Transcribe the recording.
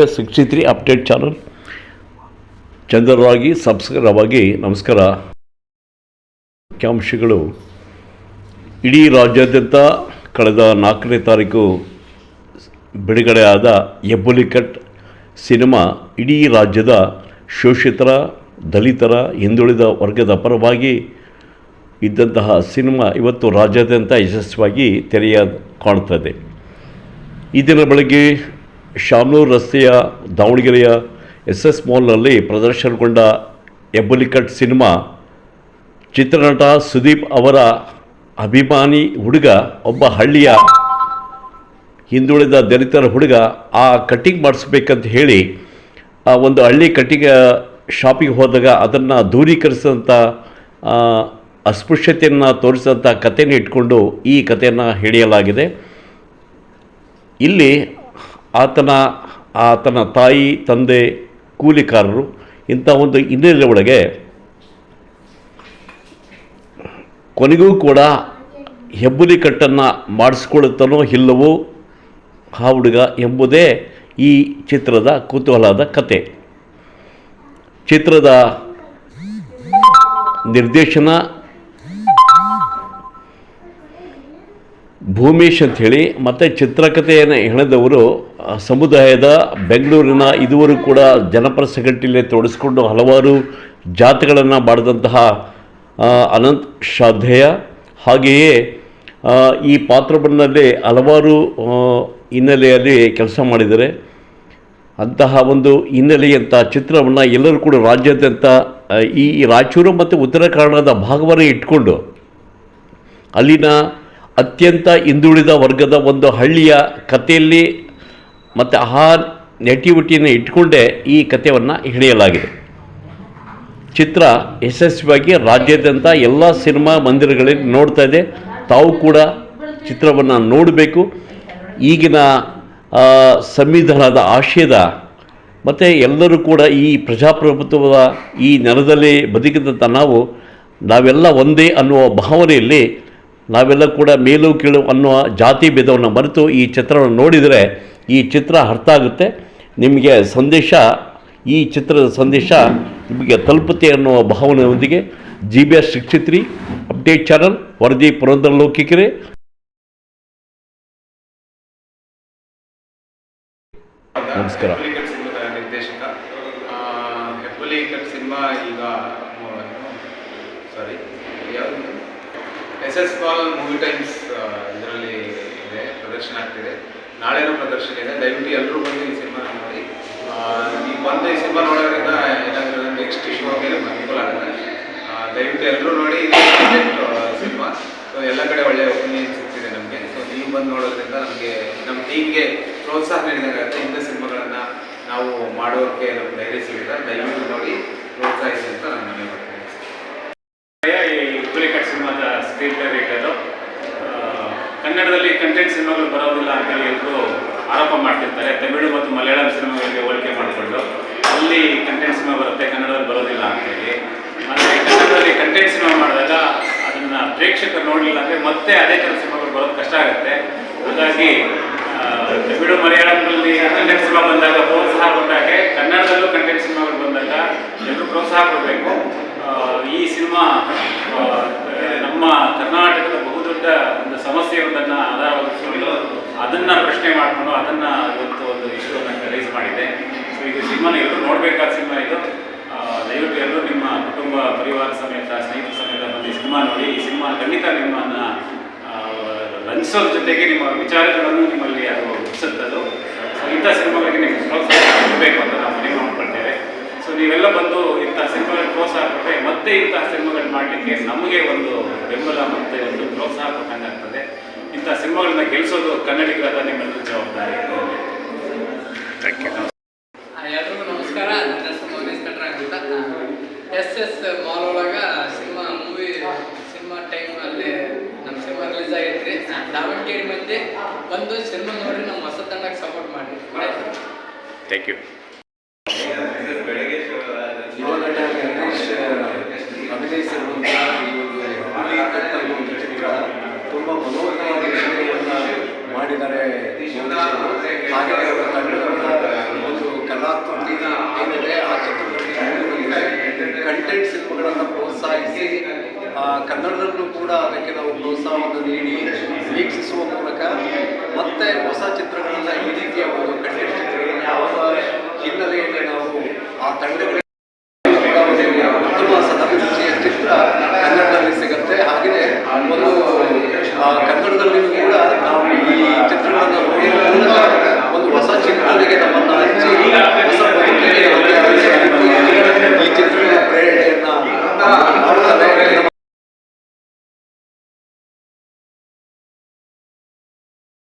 S sixty three update channel. ಚಂದ್ರರಾಗಿ subscribe ನಮಸ್ಕಾರ. ಮುಖ್ಯಾಂಶಗಳು. ಇಡೀ ರಾಜ್ಯಾದ್ಯಂತ ಕಳೆದ ನಾಲ್ಕನೇ ತಾರೀಕು ಬಿಡುಗಡೆಯಾದ ಎಬ್ಬುಲಿಕಟ್ ಸಿನಿಮಾ ಇಡೀ ರಾಜ್ಯದ ಶೋಷಿತರ, ದಲಿತರ, ಹಿಂದುಳಿದ ವರ್ಗದ ಪರವಾಗಿ ಇದ್ದಂತಹ ಸಿನಿಮಾ ಇವತ್ತು ರಾಜ್ಯಾದ್ಯಂತ ಯಶಸ್ವಿಯಾಗಿ ತೆರೆಯ ಕಾಣುತ್ತದೆ. ಈ ದಿನ ಬೆಳಗ್ಗೆ ಶಾಮನೂರು ರಸ್ತೆಯ ದಾವಣಗೆರೆಯ ಎಸ್ ಎಸ್ ಮಾಲ್ನಲ್ಲಿ ಪ್ರದರ್ಶನಗೊಂಡ ಎಬ್ಬುಲಿಕಟ್ ಸಿನಿಮಾ, ಚಿತ್ರನಟ ಸುದೀಪ್ ಅವರ ಅಭಿಮಾನಿ ಹುಡುಗ, ಒಬ್ಬ ಹಳ್ಳಿಯ ಹಿಂದುಳಿದ ದಲಿತರ ಹುಡುಗ, ಆ ಕಟ್ಟಿಂಗ್ ಮಾಡಿಸ್ಬೇಕಂತ ಹೇಳಿ, ಆ ಒಂದು ಹಳ್ಳಿ ಕಟ್ಟಿಂಗ್ ಶಾಪಿಗೆ ಹೋದಾಗ ಅದನ್ನು ದೂರೀಕರಿಸಿದಂಥ ಅಸ್ಪೃಶ್ಯತೆಯನ್ನು ತೋರಿಸಿದಂಥ ಕಥೆನ ಇಟ್ಕೊಂಡು ಈ ಕಥೆಯನ್ನು ಹೇಳಿಯಲಾಗಿದೆ. ಇಲ್ಲಿ ಆತನ ಆತನ ತಾಯಿ, ತಂದೆ, ಕೂಲಿಕಾರರು ಇಂಥ ಒಂದು ಹಿನ್ನೆಲೆ ಒಳಗೆ ಕೊನೆಗೂ ಕೂಡ ಹೆಬ್ಬುಲಿ ಕಟ್ಟನ್ನು ಮಾಡಿಸ್ಕೊಳ್ಳುತ್ತಾನೋ ಇಲ್ಲವೋ ಆ ಹುಡುಗ ಎಂಬುದೇ ಈ ಚಿತ್ರದ ಕುತೂಹಲದ ಕತೆ. ಚಿತ್ರದ ನಿರ್ದೇಶನ ಭೂಮೇಶ್ ಅಂಥೇಳಿ ಮತ್ತು ಚಿತ್ರಕಥೆಯನ್ನು ಹೆಣದವರು ಸಮುದಾಯದ ಬೆಂಗಳೂರಿನ ಇದುವರೆಗೂ ಕೂಡ ಜನಪರ ಸಂಘಟನೆಯಲ್ಲಿ ತೊಡಸ್ಕೊಂಡು ಹಲವಾರು ಜಾತಿಗಳನ್ನು ಮಾಡಿದಂತಹ ಅನಂತ್ ಶ್ರದ್ಧೇಯ ಹಾಗೆಯೇ ಈ ಪಾತ್ರವನ್ನಲ್ಲಿ ಹಲವಾರು ಹಿನ್ನೆಲೆಯಲ್ಲಿ ಕೆಲಸ ಮಾಡಿದ್ದಾರೆ. ಅಂತಹ ಒಂದು ಹಿನ್ನೆಲೆಯಂಥ ಚಿತ್ರವನ್ನು ಎಲ್ಲರೂ ಕೂಡ ರಾಜ್ಯಾದ್ಯಂತ ಈ ರಾಯಚೂರು ಮತ್ತು ಉತ್ತರ ಕನ್ನಡದ ಭಾಗವನ್ನು ಇಟ್ಕೊಂಡು, ಅಲ್ಲಿನ ಅತ್ಯಂತ ಹಿಂದುಳಿದ ವರ್ಗದ ಒಂದು ಹಳ್ಳಿಯ ಕಥೆಯಲ್ಲಿ ಮತ್ತು ಆ ನೆಟಿವಿಟಿಯನ್ನು ಇಟ್ಕೊಂಡೇ ಈ ಕಥೆಯನ್ನು ಹಿಡಿಯಲಾಗಿದೆ. ಚಿತ್ರ ಯಶಸ್ವಿಯಾಗಿ ರಾಜ್ಯಾದ್ಯಂತ ಎಲ್ಲ ಸಿನಿಮಾ ಮಂದಿರಗಳಲ್ಲಿ ನೋಡ್ತಾ ಇದೆ. ತಾವು ಕೂಡ ಚಿತ್ರವನ್ನು ನೋಡಬೇಕು. ಈಗಿನ ಸಂವಿಧಾನದ ಆಶಯದ ಮತ್ತು ಎಲ್ಲರೂ ಕೂಡ ಈ ಪ್ರಜಾಪ್ರಭುತ್ವದ ಈ ನೆಲದಲ್ಲಿ ಬದುಕಿದಂಥ ನಾವು, ನಾವೆಲ್ಲ ಒಂದೇ ಅನ್ನುವ ಭಾವನೆಯಲ್ಲಿ ನಾವೆಲ್ಲ ಕೂಡ ಮೇಲು ಕೀಳು ಅನ್ನುವ ಜಾತಿ ಭೇದವನ್ನು ಮರೆತು ಈ ಚಿತ್ರವನ್ನು ನೋಡಿದರೆ ಈ ಚಿತ್ರ ಅರ್ಥ ಆಗುತ್ತೆ. ನಿಮಗೆ ಸಂದೇಶ, ಈ ಚಿತ್ರದ ಸಂದೇಶ ನಿಮಗೆ ತಲುಪುತ್ತೆ ಅನ್ನುವ ಭಾವನೆಯೊಂದಿಗೆ ಜಿ ಬಿ ಎಸ್ ಶಿಕ್ಷಿತ್ರಿ ತ್ರೀ ಅಪ್ಡೇಟ್ ಚಾನಲ್, ವರದಿ ಪುರಂದರ ಲೌಕಿಕರೇ ನಮಸ್ಕಾರ. ಸಿನಿಮಾ ಈಗ ಸಾರಿ ಎಸ್ ಪಾಲ್ ಮೂವಿ ಟೈಮ್ಸ್ ಇದರಲ್ಲಿ ಇದೆ, ಪ್ರದರ್ಶನ ಆಗ್ತಿದೆ. ನಾಳೆನೂ ಪ್ರದರ್ಶನ ಇದೆ. ದಯವಿಟ್ಟು ಎಲ್ಲರೂ ಬಂದು ಈ ಸಿನಿಮಾ ನೋಡಿ. ಈ ಬಂದು ಈ ಸಿನಿಮಾ ನೋಡೋದ್ರಿಂದ ಏನಾದರೂ ನೆಕ್ಸ್ಟ್ ಶೋಗೆ ಅನುಕೂಲ ಆಗುತ್ತೆ. ದಯವಿಟ್ಟು ಎಲ್ಲರೂ ನೋಡಿ ಸಿನಿಮಾ. ಸೊ ಎಲ್ಲ ಕಡೆ ಒಳ್ಳೆಯ ಒಪಿನಿಯನ್ ಸಿಗ್ತಿದೆ ನಮಗೆ. ಸೊ ನೀವು ಬಂದು ನೋಡೋದ್ರಿಂದ ನಮಗೆ ನಮ್ಮ ಟೀಮ್ಗೆ ಪ್ರೋತ್ಸಾಹ ನೀಡಿದಾಗುತ್ತೆ ಇಂಥ ಸಿನಿಮಾಗಳನ್ನು ನಾವು ಮಾಡೋಕ್ಕೆ ನಮ್ಗೆ ಧೈರ್ಯ ಸಿಗುತ್ತೆ. ದಯವಿಟ್ಟು ನೋಡಿ, ಪ್ರೋತ್ಸಾಹಿಸಿ ಅಂತ ನಾನು ಮನವಿ ಕನ್ನಡದಲ್ಲಿ ಕಂಟೆಂಟ್ ಸಿನಿಮಾಗಳು ಬರೋದಿಲ್ಲ ಅಂತೇಳಿ ಎಲ್ಲರೂ ಆರೋಪ ಮಾಡ್ತಿರ್ತಾರೆ. ತಮಿಳು ಮತ್ತು ಮಲಯಾಳಂ ಸಿನಿಮಾಗಳಿಗೆ ಹೋಲಿಕೆ ಮಾಡಿಕೊಂಡು ಅಲ್ಲಿ ಕಂಟೆಂಟ್ ಸಿನಿಮಾ ಬರುತ್ತೆ, ಕನ್ನಡದಲ್ಲಿ ಬರೋದಿಲ್ಲ ಅಂತೇಳಿ. ಮತ್ತೆ ಕನ್ನಡದಲ್ಲಿ ಕಂಟೆಂಟ್ ಸಿನಿಮಾ ಮಾಡಿದಾಗ ಅದನ್ನು ಪ್ರೇಕ್ಷಕರು ನೋಡಲಿಲ್ಲ ಅಂದರೆ ಮತ್ತೆ ಅದೇ ಥರ ಸಿನಿಮಾಗಳು ಬರೋದು ಕಷ್ಟ ಆಗುತ್ತೆ. ಹಾಗಾಗಿ ತಮಿಳು ಮಲಯಾಳಂನಲ್ಲಿ ಕಂಟೆಂಟ್ ಸಿನಿಮಾ ಬಂದಾಗ ಪ್ರೋತ್ಸಾಹ ಕೊಟ್ಟಾಗೆ ಕನ್ನಡದಲ್ಲೂ ಕಂಟೆಂಟ್ ಸಿನಿಮಾಗಳು ಬಂದಾಗ ಎಲ್ಲರೂ ಪ್ರೋತ್ಸಾಹ ಕೊಡಬೇಕು. ಈ ಸಿನಿಮಾ ನಮ್ಮ ಕರ್ನಾಟಕದ ಬಹುದೊಡ್ಡ ಒಂದು ಸಮಸ್ಯೆಯೊಂದನ್ನು ಆಧಾರವಾಗಿಸಿಕೊಂಡು ಅದನ್ನು ಪ್ರಶ್ನೆ ಮಾಡಿಕೊಂಡು ಅದನ್ನು ಇವತ್ತು ಒಂದು ಇಶ್ಯೂವನ್ನು ರೈಸ್ ಮಾಡಿದೆ ಸೊ ಇದು ಸಿನಿಮಾನ ಎಲ್ಲರೂ ನೋಡಬೇಕಾದ ಸಿನಿಮಾ ಇದು. ದಯವಿಟ್ಟು ಎಲ್ಲರೂ ನಿಮ್ಮ ಕುಟುಂಬ, ಪರಿವಾರ ಸಮೇತ, ಸ್ನೇಹಿತರ ಸಮೇತ ಬಂದು ಸಿನಿಮಾ ನೋಡಿ. ಈ ಸಿನಿಮಾ ಖಂಡಿತ ನಿಮ್ಮನ್ನು ರಂಜಿಸೋದ್ರ ಜೊತೆಗೆ ನಿಮ್ಮ ವಿಚಾರಗಳನ್ನು ನಿಮ್ಮಲ್ಲಿ ಅದು ಹುಟ್ಟಿಸುತ್ತದು ಸೊ ಇಂಥ ಸಿನಿಮಾಗಳಿಗೆ ನೀವು ಪ್ರೋತ್ಸಾಹ ಕೊಡಬೇಕು ಅಂತ ನಾವು ಮನವಿ ಮಾಡ್ಕೊಳ್ತೇವೆ. ಸೊ ನೀವೆಲ್ಲ ಬಂದು ಇಂಥ ಸಿನಿಮಾಗಳಿಗೆ ಪ್ರೋತ್ಸಾಹ ಕೊಟ್ಟರೆ ಮತ್ತೆ ಇಂಥ ಸಿನಿಮಾಗಳು ಮಾಡಲಿಕ್ಕೆ ನಮಗೆ ಒಂದು ಬೆಂಬಲ ಮತ್ತೆ ಒಂದು ಪ್ರೋತ್ಸಾಹ ಕೊಟ್ಟಂಗೆ ಆಗ್ತದೆ ಇಂಥ ಸಿನಿಮಾಗಳನ್ನ ಗೆಲ್ಲಿಸೋದು ಕನ್ನಡಿಗರಾದ ನಿಮ್ಮೆಲ್ಲರ ಜವಾಬ್ದಾರಿ ಆ, ಎಲ್ರಿಗೂ ನಮಸ್ಕಾರ. ನನ್ನ ಹೆಸರು ಮೌನೇಶ್ ಕಟ್ರಾಗ್ ಅಂತ. ಎಸ್ ಎಸ್ ಮಾಲ್ ಒಳಗೆ ಸಿನಿಮಾ ಮೂವಿ ಸಿನಿಮಾ ಅಲ್ಲಿ ನಮ್ಮ ಸಿನಿಮಾ ರಿಲೀಸ್ ಆಗೈತ್ರಿ. ದಾವಣಗೆರೆ ಮಂದಿ ಬಂದು ಸಿನಿಮಾ ನೋಡಿ ನಮ್ಮ ಹೊಸ ತಂಡಕ್ಕೆ ಸಪೋರ್ಟ್ ಮಾಡಿ ಥ್ಯಾಂಕ್ ಯು ನೂತನವಾಗಿ ಶೈಲಿಯನ್ನು ಮಾಡಿದರೆ ಹಾಗೆ ಒಂದು ಕಲಾತ್ಮಕ ಏನಿದೆ, ಆ ಚಿತ್ರದಲ್ಲಿ ಕಂಟೆಂಟ್ ಶಿಲ್ಪಗಳನ್ನು ಪ್ರೋತ್ಸಾಹಿಸಿ ಕನ್ನಡದಲ್ಲೂ ಕೂಡ ಅದಕ್ಕೆ ನಾವು ಪ್ರೋತ್ಸಾಹವನ್ನು ನೀಡಿ, ವೀಕ್ಷಿಸುವ ಮೂಲಕ ಮತ್ತೆ ಹೊಸ ಚಿತ್ರಗಳನ್ನು ಈ ರೀತಿಯ ಒಂದು ಕಂಟೆಂಟ್ ಚಿತ್ರಗಳನ್ನು ಯಾವ ಹಿನ್ನೆಲೆಯಲ್ಲಿ ನಾವು ಆ ತಂಡಗಳಿಗೆ